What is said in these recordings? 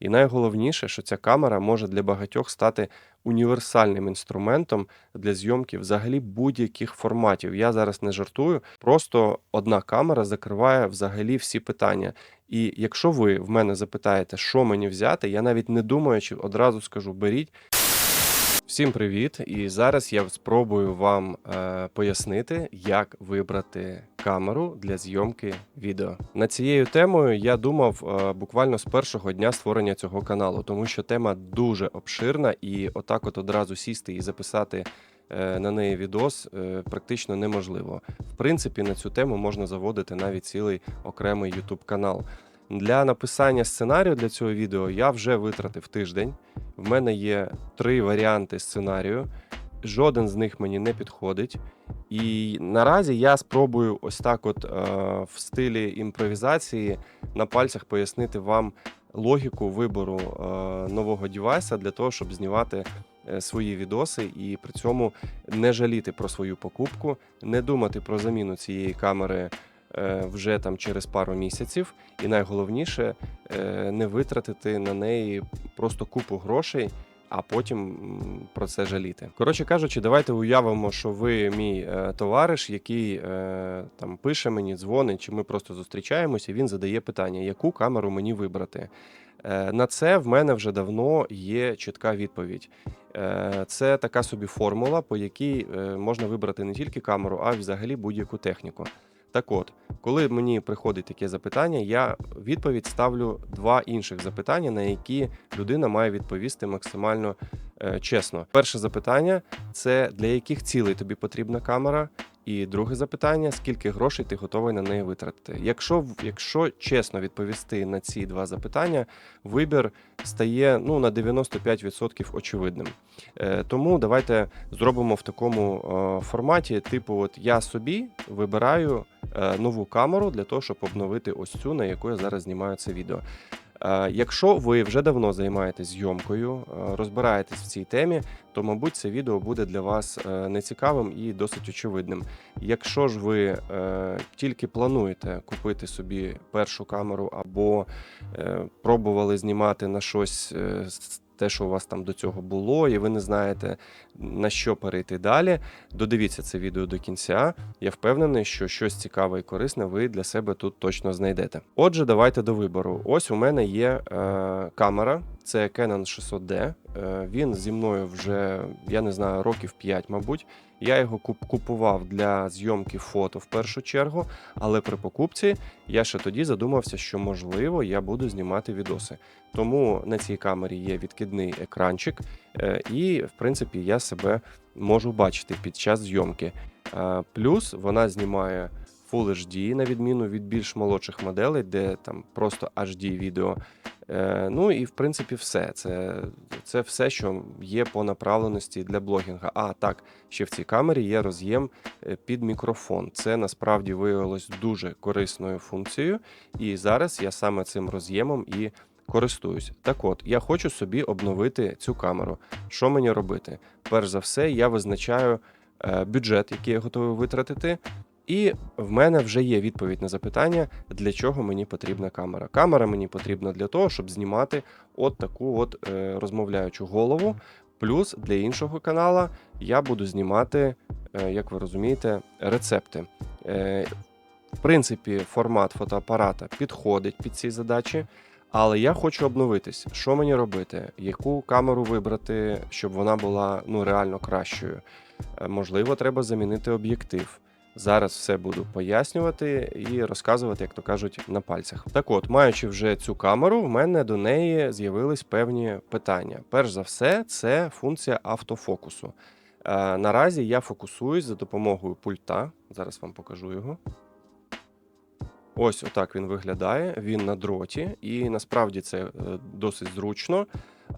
І найголовніше, що ця камера може для багатьох стати універсальним інструментом для зйомки взагалі будь-яких форматів. Я зараз не жартую. Просто одна камера закриває взагалі всі питання. І якщо ви в мене запитаєте, що мені взяти, я навіть не думаючи, одразу скажу: беріть. Всім привіт! І зараз я спробую вам е, пояснити, як вибрати камеру для зйомки відео. Над цією темою я думав е, буквально з першого дня створення цього каналу, тому що тема дуже обширна, і отак, от одразу сісти і записати е, на неї відос е, практично неможливо. В принципі, на цю тему можна заводити навіть цілий окремий YouTube канал. Для написання сценарію для цього відео я вже витратив тиждень. В мене є три варіанти сценарію. Жоден з них мені не підходить. І наразі я спробую ось так, от е, в стилі імпровізації на пальцях пояснити вам логіку вибору е, нового девайса для того, щоб знімати е, свої відоси і при цьому не жаліти про свою покупку, не думати про заміну цієї камери вже там через пару місяців. І найголовніше е, не витратити на неї просто купу грошей. А потім про це жаліти. Коротше кажучи, давайте уявимо, що ви мій е, товариш, який е, там пише мені, дзвонить, чи ми просто зустрічаємося. і Він задає питання, яку камеру мені вибрати. Е, на це в мене вже давно є чітка відповідь. Е, це така собі формула, по якій е, можна вибрати не тільки камеру, а й взагалі будь-яку техніку. Так от, коли мені приходить таке запитання, я відповідь ставлю два інших запитання, на які людина має відповісти максимально е, чесно. Перше запитання це для яких цілей тобі потрібна камера. І друге запитання: скільки грошей ти готовий на неї витратити? Якщо якщо чесно відповісти на ці два запитання, вибір стає ну на 95% очевидним. Е, тому давайте зробимо в такому е, форматі: типу, от я собі вибираю е, нову камеру для того, щоб обновити ось цю, на яку я зараз знімаю це відео. Е, Якщо ви вже давно займаєтесь зйомкою, е, розбираєтесь в цій темі, то мабуть це відео буде для вас е, нецікавим і досить очевидним. Якщо ж ви тільки плануєте купити собі першу камеру або пробували знімати на щось. Те, що у вас там до цього було, і ви не знаєте на що перейти далі. Додивіться це відео до кінця. Я впевнений, що щось цікаве і корисне ви для себе тут точно знайдете. Отже, давайте до вибору. Ось у мене є е, камера, це Canon 600D. Е, він зі мною вже я не знаю років 5, мабуть. Я його куп- купував для зйомки фото в першу чергу, але при покупці я ще тоді задумався, що можливо я буду знімати відоси. Тому на цій камері є відкидний екранчик, е, і в принципі я себе можу бачити під час зйомки. Е, Плюс вона знімає Full HD, на відміну від більш молодших моделей, де там просто HD відео. Е, Ну і в принципі все. Це, це все, що є по направленості для блогінга. А так, ще в цій камері є роз'єм е, під мікрофон. Це насправді виявилось дуже корисною функцією. І зараз я саме цим роз'ємом і користуюсь. Так от, я хочу собі обновити цю камеру. Що мені робити? Перш за все, я визначаю е, бюджет, який я готовий витратити. І в мене вже є відповідь на запитання, для чого мені потрібна камера. Камера мені потрібна для того, щоб знімати от таку от е, розмовляючу голову. Плюс для іншого канала я буду знімати, е, як ви розумієте, рецепти. Е, в принципі, формат фотоапарата підходить під ці задачі, але я хочу обновитись. Що мені робити? Яку камеру вибрати, щоб вона була ну реально кращою? Е, Можливо, треба замінити об'єктив. Зараз все буду пояснювати і розказувати, як то кажуть, на пальцях. Так от, маючи вже цю камеру, в мене до неї з'явились певні питання. Перш за все, це функція автофокусу. Е, наразі я фокусуюсь за допомогою пульта. Зараз вам покажу його. Ось отак він виглядає. Він на дроті, і насправді це е, досить зручно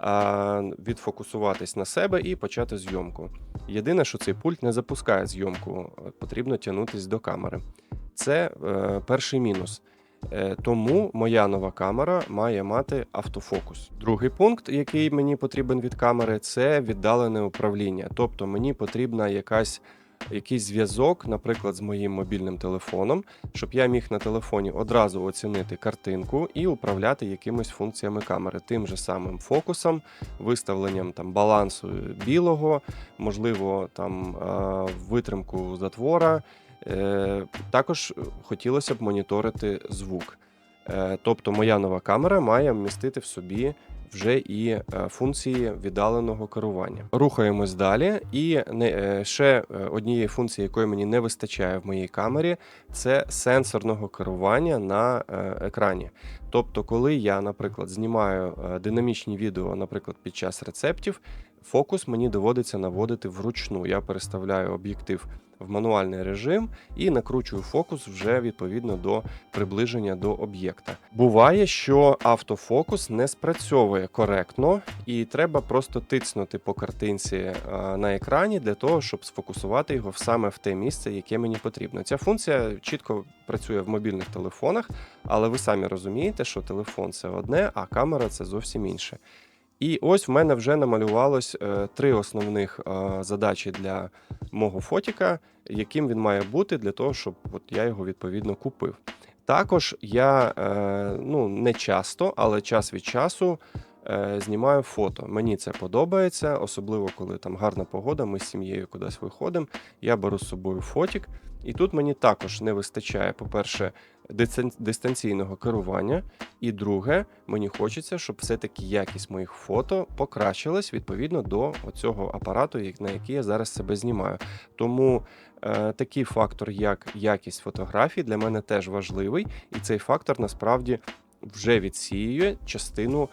а, відфокусуватись на себе і почати зйомку. Єдине, що цей пульт не запускає зйомку, е, потрібно тягнутись до камери. Це е, перший мінус. Е, Тому моя нова камера має мати автофокус. Другий пункт, який мені потрібен від камери, це віддалене управління. Тобто мені потрібна якась якийсь зв'язок, наприклад, з моїм мобільним телефоном, щоб я міг на телефоні одразу оцінити картинку і управляти якимись функціями камери, тим же самим фокусом, виставленням там балансу білого, можливо, там витримку затвора. Е, Також хотілося б моніторити звук. Е, Тобто, моя нова камера має вмістити в собі вже і е, функції віддаленого керування. Рухаємось далі. І не е, ще е, однієї функції, якої мені не вистачає в моїй камері, це сенсорного керування на екрані. Тобто, коли я, наприклад, знімаю динамічні відео, наприклад, під час рецептів, фокус мені доводиться наводити вручну. Я переставляю об'єктив в мануальний режим і накручую фокус вже відповідно до приближення до об'єкта. Буває, що автофокус не спрацьовує коректно, і треба просто тицнути по картинці е, на екрані для того, щоб сфокусувати його саме в те місце, яке мені потрібно. Ця функція чітко працює в мобільних телефонах, але ви самі розумієте, що телефон це одне, а камера це зовсім інше. І ось в мене вже намалювалось е, три основних е, задачі для мого фотіка, яким він має бути для того, щоб от я його відповідно купив. Також я е, ну, не часто, але час від часу знімаю фото. Мені це подобається, особливо коли там гарна погода, ми з сім'єю кудись виходимо. Я беру з собою фотік. І тут мені також не вистачає, по-перше, дистанційного керування. І друге, мені хочеться, щоб все-таки якість моїх фото покращилась відповідно до цього апарату, на який я зараз себе знімаю. Тому е, такий фактор, як якість фотографій, для мене теж важливий, і цей фактор насправді вже відсіює частину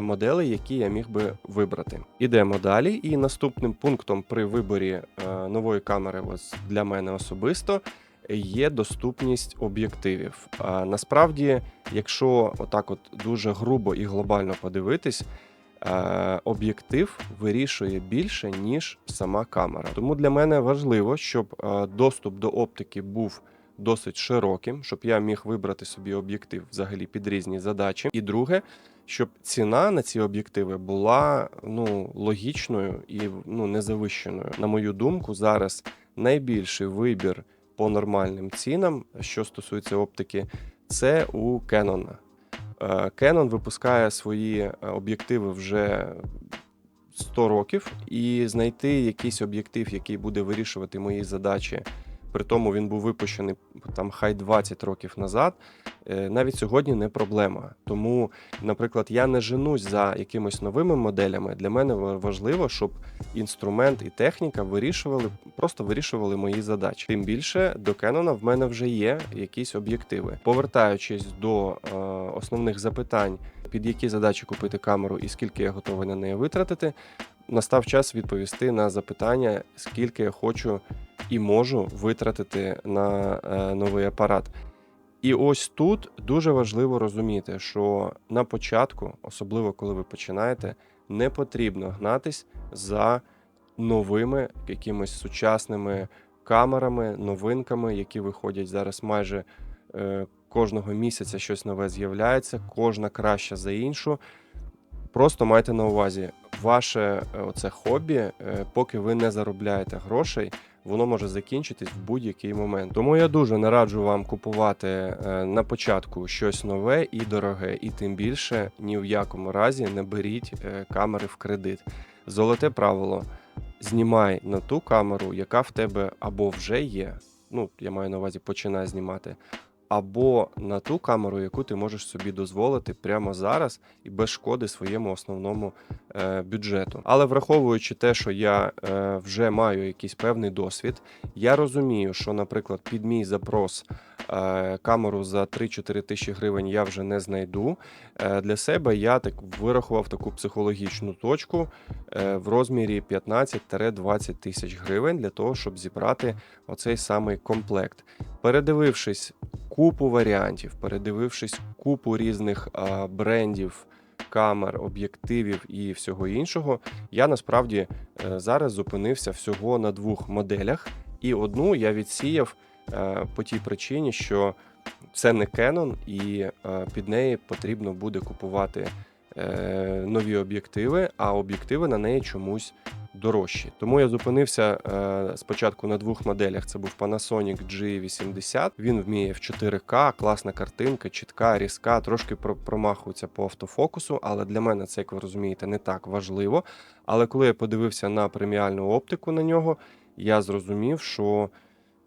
моделей, які я міг би вибрати. Ідемо далі. І наступним пунктом при виборі е, нової камери, ось для мене особисто. Є доступність об'єктивів. Насправді, якщо отак, от дуже грубо і глобально подивитись, е, об'єктив вирішує більше, ніж сама камера. Тому для мене важливо, щоб е, доступ до оптики був досить широким, щоб я міг вибрати собі об'єктив взагалі під різні задачі. І друге, щоб ціна на ці об'єктиви була ну, логічною і ну, не. На мою думку, зараз найбільший вибір по нормальним цінам, що стосується оптики, це у Canon. Е, Canon випускає свої е, об'єктиви вже 100 років, і знайти якийсь об'єктив, який буде вирішувати мої задачі. При тому він був випущений там хай 20 років назад. е, Навіть сьогодні не проблема. Тому, наприклад, я не женусь за якимись новими моделями. Для мене важливо, щоб інструмент і техніка вирішували, просто вирішували мої задачі. Тим більше до Canon в мене вже є якісь об'єктиви. Повертаючись до е, основних запитань, під які задачі купити камеру і скільки я готовий на неї витратити, настав час відповісти на запитання, скільки я хочу і можу витратити на е, новий апарат. І ось тут дуже важливо розуміти, що на початку, особливо коли ви починаєте, не потрібно гнатись за новими якимись сучасними камерами, новинками, які виходять зараз майже е, кожного місяця щось нове з'являється, кожна краща за іншу. Просто майте на увазі, ваше е, оце хобі, е, поки ви не заробляєте грошей, воно може закінчитись в будь-який момент. Тому я дуже не раджу вам купувати е, на початку щось нове і дороге, і тим більше ні в якому разі не беріть е, камери в кредит. Золоте правило: знімай на ту камеру, яка в тебе або вже є. Ну, я маю на увазі, починай знімати. Або на ту камеру, яку ти можеш собі дозволити прямо зараз і без шкоди своєму основному е, бюджету. Але враховуючи те, що я е, вже маю якийсь певний досвід, я розумію, що, наприклад, під мій запрос камеру за 3-4 тисячі гривень я вже не знайду. Е, для себе я так вирахував таку психологічну точку е, в розмірі 15-20 тисяч гривень для того, щоб зібрати оцей самий комплект. Передивившись купу варіантів, передивившись купу різних брендів, камер, об'єктивів і всього іншого, я насправді е, зараз зупинився всього на двох моделях, і одну я відсіяв е, по тій причині, що це не Canon, і е, під неї потрібно буде купувати е, нові об'єктиви, а об'єктиви на неї чомусь дорожчі. Тому я зупинився е, спочатку на двох моделях. Це був Panasonic G80. Він вміє в 4К, класна картинка, чітка, різка, трошки промахується по автофокусу, але для мене це, як ви розумієте, не так важливо. Але коли я подивився на преміальну оптику на нього, я зрозумів, що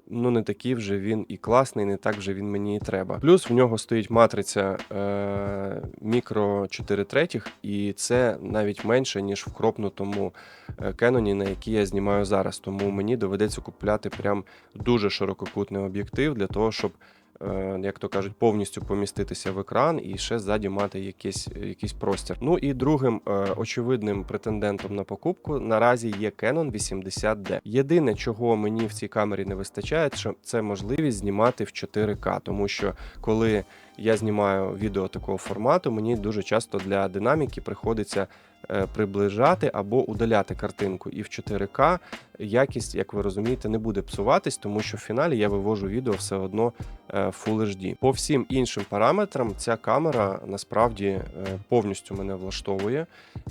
ну не такий вже він і класний, не так вже він мені і треба. Плюс в нього стоїть матриця е, мікро 4 третіх, і це навіть менше, ніж в кропнутому Кеноні, на який я знімаю зараз. Тому мені доведеться купляти прям дуже ширококутний об'єктив для того, щоб. Е, Як то кажуть, повністю поміститися в екран і ще ззаді мати якийсь, якийсь простір. Ну і другим е, очевидним претендентом на покупку наразі є Canon 80D. Єдине, чого мені в цій камері не вистачає, це можливість знімати в 4К, тому що коли я знімаю відео такого формату, мені дуже часто для динаміки приходиться е, приближати або удаляти картинку. І в 4К якість, як ви розумієте, не буде псуватись, тому що в фіналі я вивожу відео все одно е, Full HD. По всім іншим параметрам ця камера насправді е, повністю мене влаштовує.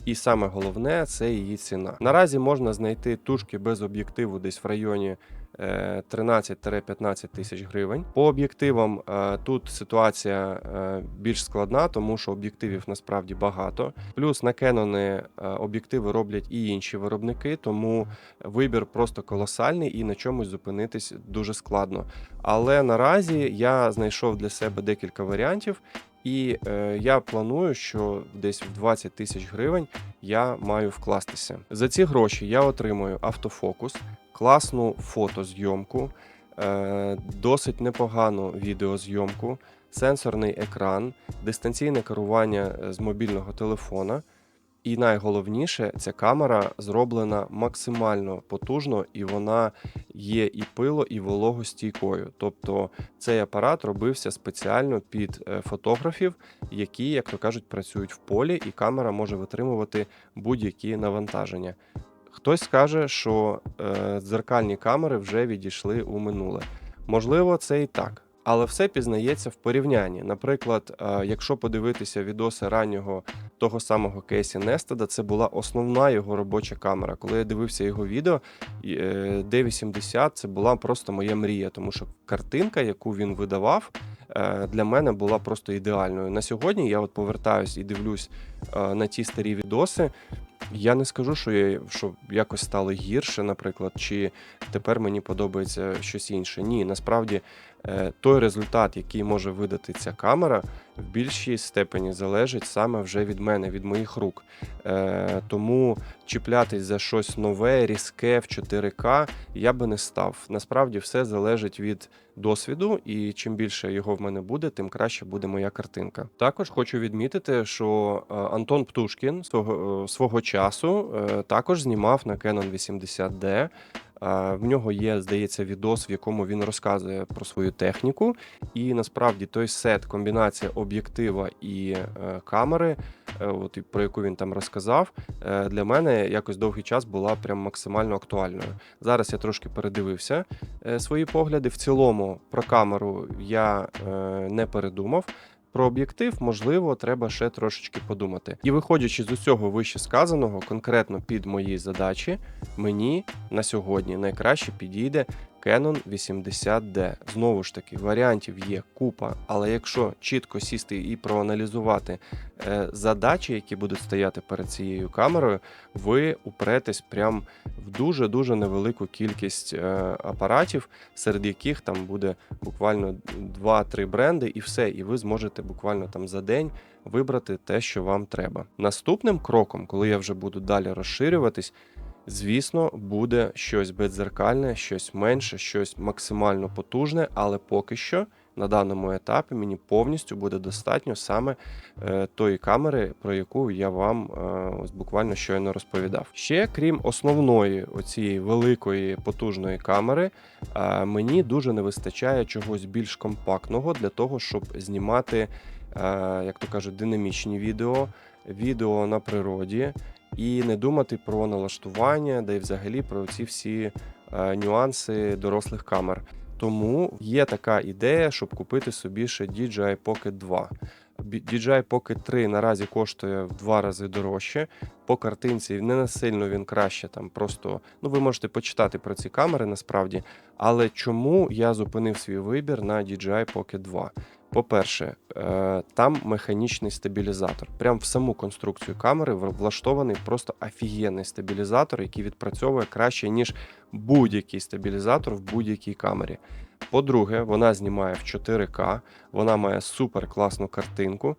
І саме головне це її ціна. Наразі можна знайти тушки без об'єктиву десь в районі. Е, 13-15 тисяч гривень. По об'єктивам е, тут ситуація е, більш складна, тому що об'єктивів насправді багато. Плюс на Canon е, об'єктиви роблять і інші виробники, тому вибір просто колосальний і на чомусь зупинитись дуже складно. Але наразі я знайшов для себе декілька варіантів. І е, я планую, що десь в 20 тисяч гривень я маю вкластися. За ці гроші я отримую автофокус, класну фотозйомку, е, досить непогану відеозйомку, сенсорний екран, дистанційне керування е, з мобільного телефона. І найголовніше, ця камера зроблена максимально потужно, і вона є і пило, і вологостійкою. Тобто цей апарат робився спеціально під е, фотографів, які, як то кажуть, працюють в полі, і камера може витримувати будь-які навантаження. Хтось скаже, що е, дзеркальні камери вже відійшли у минуле. Можливо, це і так. Але все пізнається в порівнянні. Наприклад, е, якщо подивитися відоси раннього того самого Кейсі Нестеда, це була основна його робоча камера. Коли я дивився його відео, е, D80 це була просто моя мрія, тому що картинка, яку він видавав, е, для мене була просто ідеальною. На сьогодні я от повертаюсь і дивлюсь е, на ті старі відоси. Я не скажу, що я що якось стало гірше, наприклад, чи тепер мені подобається щось інше. Ні, насправді той результат, який може видати ця камера, в більшій степені залежить саме вже від мене, від моїх рук. Е, Тому чіплятись за щось нове, різке в 4К я би не став. Насправді все залежить від досвіду, і чим більше його в мене буде, тим краще буде моя картинка. Також хочу відмітити, що е, Антон Птушкін свого, е, свого часу е, також знімав на Canon 80D. В нього є, здається, відос, в якому він розказує про свою техніку. І насправді той сет, комбінація об'єктива і е, камери, е, от про яку він там розказав, е, для мене якось довгий час була прям максимально актуальною. Зараз я трошки передивився свої погляди. В цілому про камеру я не передумав. Про об'єктив, можливо, треба ще трошечки подумати. І виходячи з усього вище сказаного, конкретно під мої задачі, мені на сьогодні найкраще підійде Canon 80D. Знову ж таки, варіантів є купа, але якщо чітко сісти і проаналізувати е, задачі, які будуть стояти перед цією камерою, ви упретесь прям в дуже-дуже невелику кількість е, апаратів, серед яких там буде буквально 2-3 бренди, і все, і ви зможете буквально там за день вибрати те, що вам треба. Наступним кроком, коли я вже буду далі розширюватись, звісно, буде щось беззеркальне, щось менше, щось максимально потужне, але поки що. На даному етапі мені повністю буде достатньо саме е, тої камери, про яку я вам е, ось буквально щойно розповідав. Ще крім основної оцієї великої потужної камери, е, мені дуже не вистачає чогось більш компактного для того, щоб знімати, е, як то кажуть, динамічні відео, відео на природі. І не думати про налаштування, да й взагалі про ці всі е, нюанси дорослих камер. Тому є така ідея, щоб купити собі ще DJI Pocket 2. DJI Pocket 3 наразі коштує в два рази дорожче. По картинці не насильно він краще. Там просто ну ви можете почитати про ці камери насправді. Але чому я зупинив свій вибір на DJI Pocket 2? По-перше, е, там механічний стабілізатор. Прям в саму конструкцію камери влаштований просто офігенний стабілізатор, який відпрацьовує краще, ніж будь-який стабілізатор в будь-якій камері. По-друге, вона знімає в 4К, вона має супер класну картинку.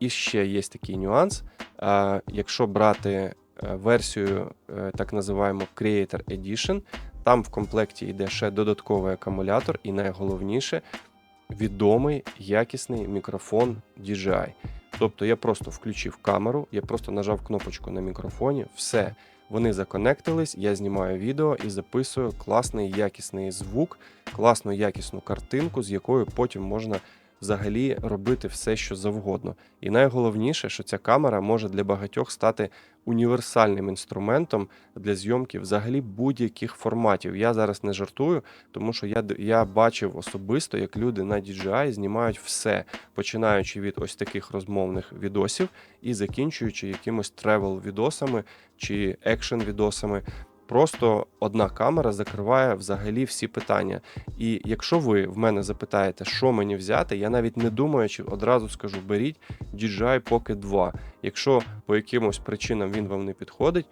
І ще є такий нюанс. е, Якщо брати е, версію так називаємо Creator Edition, там в комплекті йде ще додатковий акумулятор, і найголовніше відомий якісний мікрофон DJI. Тобто я просто включив камеру, я просто нажав кнопочку на мікрофоні, все. Вони законектились, я знімаю відео і записую класний якісний звук, класну якісну картинку, з якою потім можна взагалі робити все, що завгодно. І найголовніше, що ця камера може для багатьох стати універсальним інструментом для зйомки взагалі будь-яких форматів. Я зараз не жартую, тому що я, я бачив особисто, як люди на DJI знімають все, починаючи від ось таких розмовних відосів і закінчуючи якимось тревел відосами чи екшен відосами. Просто одна камера закриває взагалі всі питання. І якщо ви в мене запитаєте, що мені взяти, я навіть не думаючи, одразу скажу: беріть DJI Pocket 2. Якщо по якимось причинам він вам не підходить,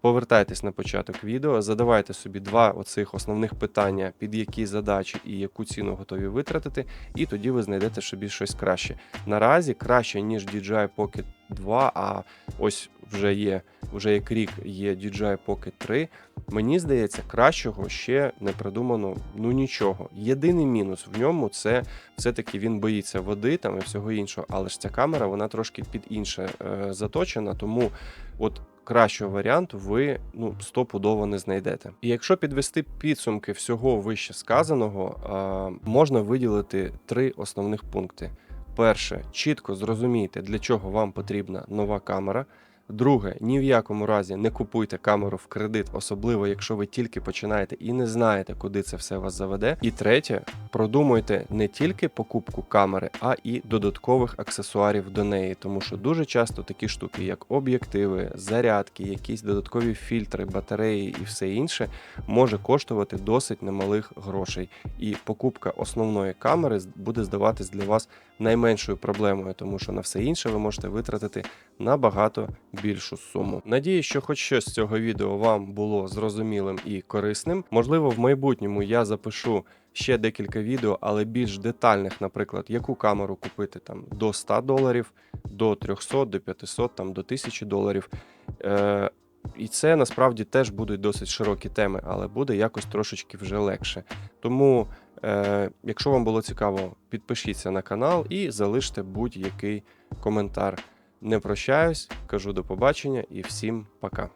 повертайтесь на початок відео, задавайте собі два оцих основних питання, під які задачі і яку ціну готові витратити, і тоді ви знайдете собі щось краще. Наразі краще, ніж DJI Pocket 2, а ось вже є, вже як рік є DJI Pocket 3. Мені здається, кращого ще не придумано ну нічого. Єдиний мінус в ньому це все-таки він боїться води там і всього іншого. Але ж ця камера вона трошки під інше е, заточена, тому от кращого варіанту ви ну стопудово не знайдете. І якщо підвести підсумки всього вище сказаного, можна виділити три основних пункти. Перше, чітко зрозумійте, для чого вам потрібна нова камера. Друге, ні в якому разі не купуйте камеру в кредит, особливо якщо ви тільки починаєте і не знаєте, куди це все вас заведе. І третє, продумуйте не тільки покупку камери, а і додаткових аксесуарів до неї, тому що дуже часто такі штуки, як об'єктиви, зарядки, якісь додаткові фільтри, батареї і все інше, може коштувати досить немалих грошей. І покупка основної камери буде здаватись для вас найменшою проблемою, тому що на все інше ви можете витратити набагато більшу суму. Надію, що хоч щось з цього відео вам було зрозумілим і корисним. Можливо, в майбутньому я запишу ще декілька відео, але більш детальних, наприклад, яку камеру купити там до 100 доларів, до 300, до 500, там до 1000 доларів. Е, і це насправді теж будуть досить широкі теми, але буде якось трошечки вже легше. Тому, е, якщо вам було цікаво, підпишіться на канал і залиште будь-який коментар. Не прощаюсь, кажу до побачення і всім пока.